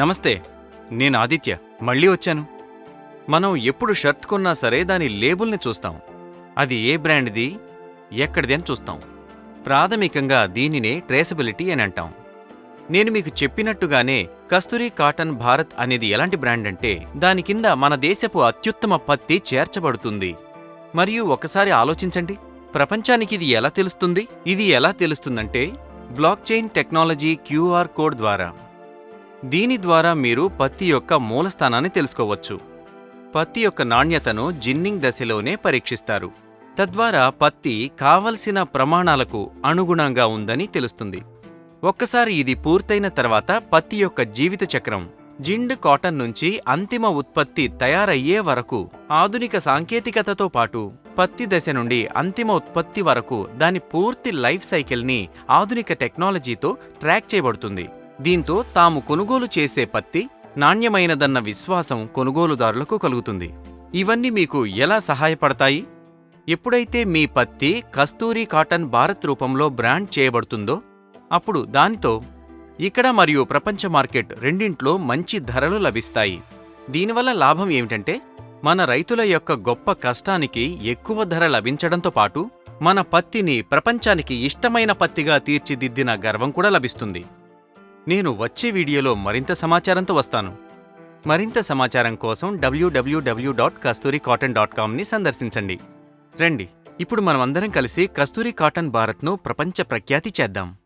నమస్తే నేను ఆదిత్య. మళ్ళీ వచ్చాను. మనం ఎప్పుడు షర్ట్ కొన్నా సరే దాని లేబుల్ని చూస్తాం. అది ఏ బ్రాండ్ది ఎక్కడిది అని చూస్తాం. ప్రాథమికంగా దీనినే ట్రేసబిలిటీ అని అంటాం. నేను మీకు చెప్పినట్టుగానే కస్తూరి కాటన్ భారత్ అనేది ఎలాంటి బ్రాండ్ అంటే దాని కింద మన దేశపు అత్యుత్తమ పత్తి చేర్చబడుతుంది. మరియు ఒకసారి ఆలోచించండి. ప్రపంచానికి ఇది ఎలా తెలుస్తుంది? ఇది ఎలా తెలుస్తుందంటే block chain technology QR code ద్వారా. దీని ద్వారా మీరు పత్తి యొక్క మూలస్థానాన్ని తెలుసుకోవచ్చు. పత్తి యొక్క నాణ్యతను జిన్నింగ్ దశలోనే పరీక్షిస్తారు. తద్వారా పత్తి కావలసిన ప్రమాణాలకు అనుగుణంగా ఉందని తెలుస్తుంది. ఒక్కసారి ఇది పూర్తయిన తర్వాత పత్తి యొక్క జీవిత చక్రం జిండ్ కాటన్ నుంచి అంతిమ ఉత్పత్తి తయారయ్యే వరకు ఆధునిక సాంకేతికతతో పాటు పత్తి దశ నుండి అంతిమ ఉత్పత్తి వరకు దాని పూర్తి లైఫ్ సైకిల్ని ఆధునిక టెక్నాలజీతో ట్రాక్ చేయబడుతుంది. దీంతో తాము కొనుగోలు చేసే పత్తి నాణ్యమైనదన్న విశ్వాసం కొనుగోలుదారులకు కలుగుతుంది. ఇవన్నీ మీకు ఎలా సహాయపడతాయి? ఎప్పుడైతే మీ పత్తి కస్తూరి కాటన్ భారత్ రూపంలో బ్రాండ్ చేయబడుతుందో అప్పుడు దానితో ఇక్కడ మరియు ప్రపంచ మార్కెట్ రెండింట్లో మంచి ధరలు లభిస్తాయి. దీనివల్ల లాభం ఏమిటంటే మన రైతుల యొక్క గొప్ప కష్టానికి ఎక్కువ ధర లభించడంతో పాటు మన పత్తిని ప్రపంచానికి ఇష్టమైన పత్తిగా తీర్చిదిద్దిన గర్వం కూడా లభిస్తుంది. నేను వచ్చే వీడియోలో మరింత సమాచారంతో వస్తాను. మరింత సమాచారం కోసం డబ్ల్యూడబ్ల్యూడబ్ల్యూ డాట్ కస్తూరి కాటన్ డాట్ కామ్ని సందర్శించండి. రండి ఇప్పుడు మనమందరం కలిసి కస్తూరి కాటన్ భారత్ను ప్రపంచ ప్రఖ్యాతి చేద్దాం.